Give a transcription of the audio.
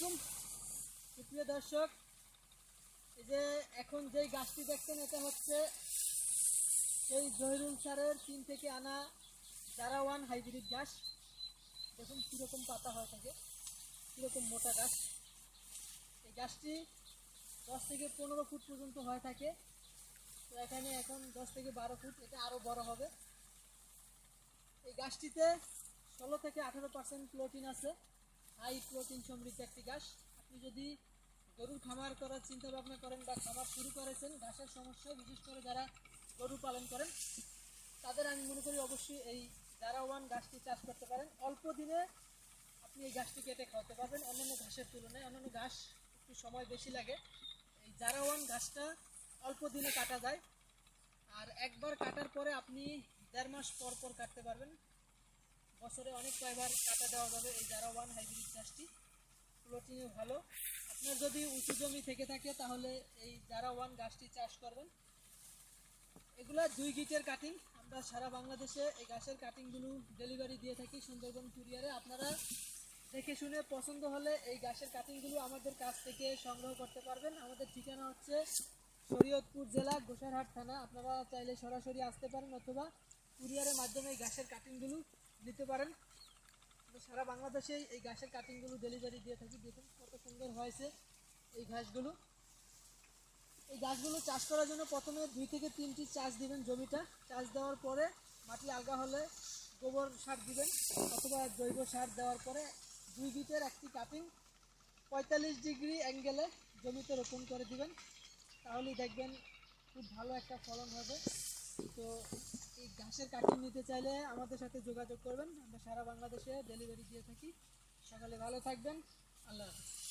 আলাইকুম। সুপ্রিয় দর্শক, এই যে এখন যেই গাছটি দেখছেন, এটা হচ্ছে সেই জহিরুল সারের তিন থেকে আনা যারা ওয়ান হাইব্রিড গাছ। দেখুন কীরকম পাতা হয়ে থাকে, কীরকম মোটা গাছ। এই গাছটি দশ থেকে পনেরো ফুট পর্যন্ত হয়ে থাকে। তো এখানে এখন দশ থেকে বারো ফুট, এটা আরও বড় হবে। এই গাছটিতে ষোলো থেকে আঠেরো পার্সেন্ট প্রোটিন আছে। হাই প্রোটিন সমৃদ্ধ একটি ঘাস আপনি যদি গরুর খামার করার চিন্তা ভাবনা করেন বা খামার শুরু করেছেন, ঘাসের সমস্যা বিশেষ করে যারা গরু পালন করেন, তাদের আমি মনে করি অবশ্যই এই জারা ওয়ান গাছটি চাষ করতে পারেন। অল্প দিনে আপনি এই গাছটি কেটে খাওয়াতে পারবেন। অন্যান্য ঘাসের তুলনায় অন্যান্য ঘাস একটু সময় বেশি লাগে। এই জারা ওয়ান ঘাসটা অল্প দিনে কাটা যায়। আর একবার কাটার পরে আপনি দেড় মাস পর পর কাটতে পারবেন। বছরে অনেক কয়বার কাটা দেওয়া যাবে এই জারা ওয়ান হাইব্রিড চাষটি। প্রোটিনও ভালো। আপনার যদি উঁচু জমি থেকে থাকে, তাহলে এই জারা ওয়ান গাছটি চাষ করবেন, এগুলা দুই গিটের কাটিং আমরা সারা বাংলাদেশে এই গাছের কাটিংগুলো ডেলিভারি দিয়ে থাকি সুন্দরবন কুরিয়ারে আপনারা দেখে শুনে পছন্দ হলে এই গাছের কাটিংগুলো আমাদের কাছ থেকে সংগ্রহ করতে পারবেন। আমাদের ঠিকানা হচ্ছে শরীয়তপুর জেলা, গোসারহাট থানা। আপনারা চাইলে সরাসরি আসতে পারেন অথবা কুরিয়ারের মাধ্যমে এই গাছের কাটিংগুলো নিতে পারেন। সারা বাংলাদেশে এই গাছের কাটিংগুলো ডেলিভারি দিয়ে থাকি। দেখুন কত সুন্দর হয়েছে এই ঘাসগুলো। এই গাছগুলো চাষ করার জন্য প্রথমে দুই থেকে তিনটি চাষ দিবেন জমিটা। চাষ দেওয়ার পরে মাটি আলগা হলে গোবর সার দিবেন অথবা জৈব সার দেওয়ার পরে দুই বিটের একটি কাটিং পঁয়তাল্লিশ ডিগ্রি অ্যাঙ্গেলে জমিতে রোপণ করে দিবেন। তাহলেই দেখবেন খুব ভালো একটা ফলন হবে। তো এই ঘাসের কাঠি নিতে চাইলে আমাদের সাথে যোগাযোগ করবেন। আমরা সারা বাংলাদেশে ডেলিভারি দিয়ে থাকি। সকালে ভালো থাকবেন। আল্লাহ হাফিজ।